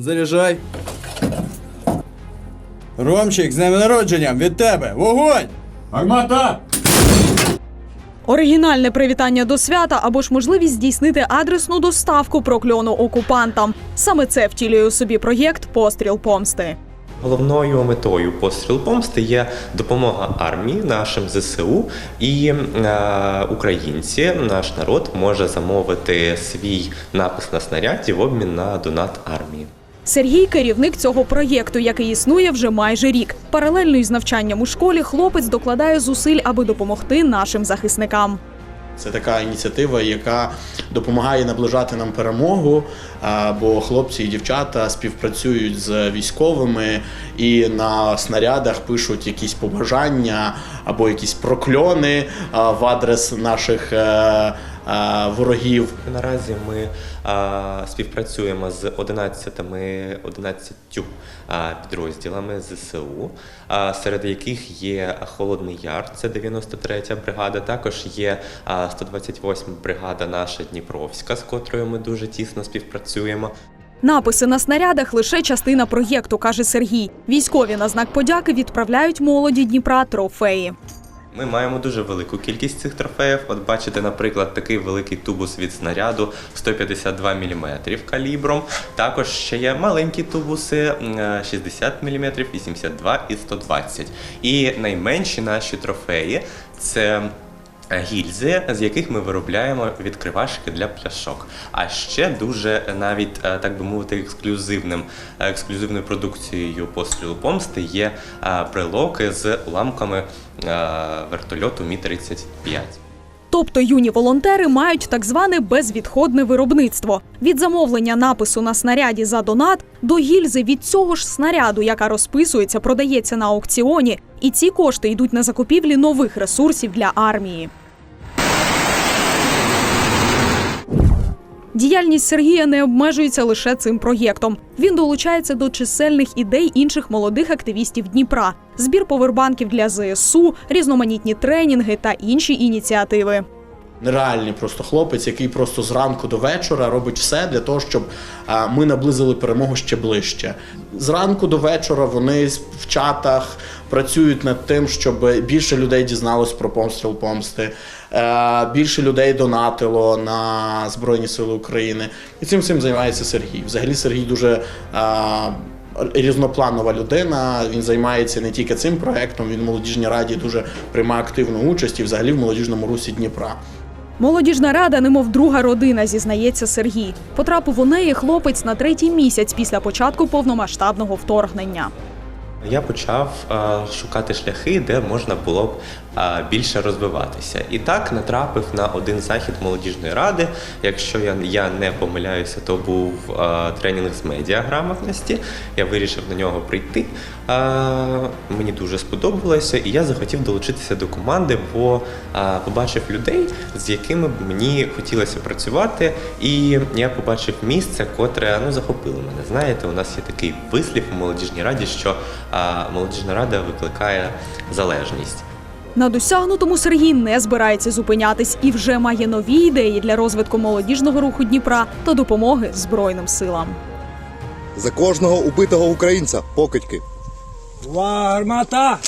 Заряджай. Ромчик, з днем народженням від тебе! Вогонь! Гармата! Оригінальне привітання до свята або ж можливість здійснити адресну доставку прокльону окупантам. Саме це втілює у собі проєкт Постріл помсти. Головною метою постріл помсти є допомога армії нашим ЗСУ і е, українці, наш народ може замовити свій напис на снаряді в обмін на донат армії. Сергій керівник цього проєкту, який існує вже майже рік. Паралельно із навчанням у школі хлопець докладає зусиль, аби допомогти нашим захисникам. Це така ініціатива, яка допомагає наближати нам перемогу. Бо хлопці і дівчата співпрацюють з військовими і на снарядах пишуть якісь побажання або якісь прокльони в адрес наших е, ворогів. Наразі ми співпрацюємо з 11, 11 підрозділами ЗСУ, а, серед яких є Холодний Яр, це 93-я бригада. Також є а, 128-ма бригада наша Дніпровська, з котрою ми дуже тісно співпрацюємо. Написи на снарядах лише частина проєкту, каже Сергій. Військові на знак подяки відправляють молоді Дніпра трофеї. Ми маємо дуже велику кількість цих трофеїв. От бачите, наприклад, такий великий тубус від снаряду 152 мм калібром. Також ще є маленькі тубуси е, 60 мм, 82 і 120. І найменші наші трофеї це. Е, Гільзи, з яких ми виробляємо відкривашки для пляшок. А ще дуже навіть е, так би мовити, ексклюзивним е, ексклюзивною продукцією пострілу помсти є брелоки з уламками вертольоту Мі 35 Тобто юні волонтери мають так зване безвідходне виробництво від замовлення напису на снаряді за донат до гільзи від цього ж снаряду, яка розписується, продається на аукціоні, і ці кошти йдуть на закупівлі нових ресурсів для армії. Діяльність Сергія не обмежується лише цим проєктом. Він долучається до чисельних ідей інших молодих активістів Дніпра, збір повербанків для ЗСУ, різноманітні тренінги та інші ініціативи. Нереальний просто хлопець, який просто зранку до вечора робить все для того, щоб ми наблизили перемогу ще ближче. Зранку до вечора вони в чатах працюють над тим, щоб більше людей дізналось про помстріл помсти, е, більше людей донатило на Збройні Сили України. І цим всім займається Сергій. Взагалі Сергій дуже. Різнопланова людина, він займається не тільки цим проектом, він в молодіжній раді дуже приймає активну участь і взагалі в молодіжному русі Дніпра. Молодіжна рада, немов друга родина, зізнається Сергій. Потрапив у неї хлопець на третій місяць після початку повномасштабного вторгнення. Я почав е, шукати шляхи, де можна було б е, більше розвиватися. І так натрапив на один захід молодіжної ради. Якщо я, я не помиляюся, то був е, тренінг з медіаграмотності. Я вирішив на нього прийти. Мені дуже сподобалося, і я захотів долучитися до команди, бо побачив людей, з якими б мені хотілося працювати. І я побачив місце, котре ну захопило мене. Знаєте, у нас є такий вислів у молодіжній раді, що а молодіжна рада викликає залежність. На досягнутому Сергій не збирається зупинятись і вже має нові ідеї для розвитку молодіжного руху Дніпра та допомоги Збройним силам. За кожного убитого українця покидьки. Гармата!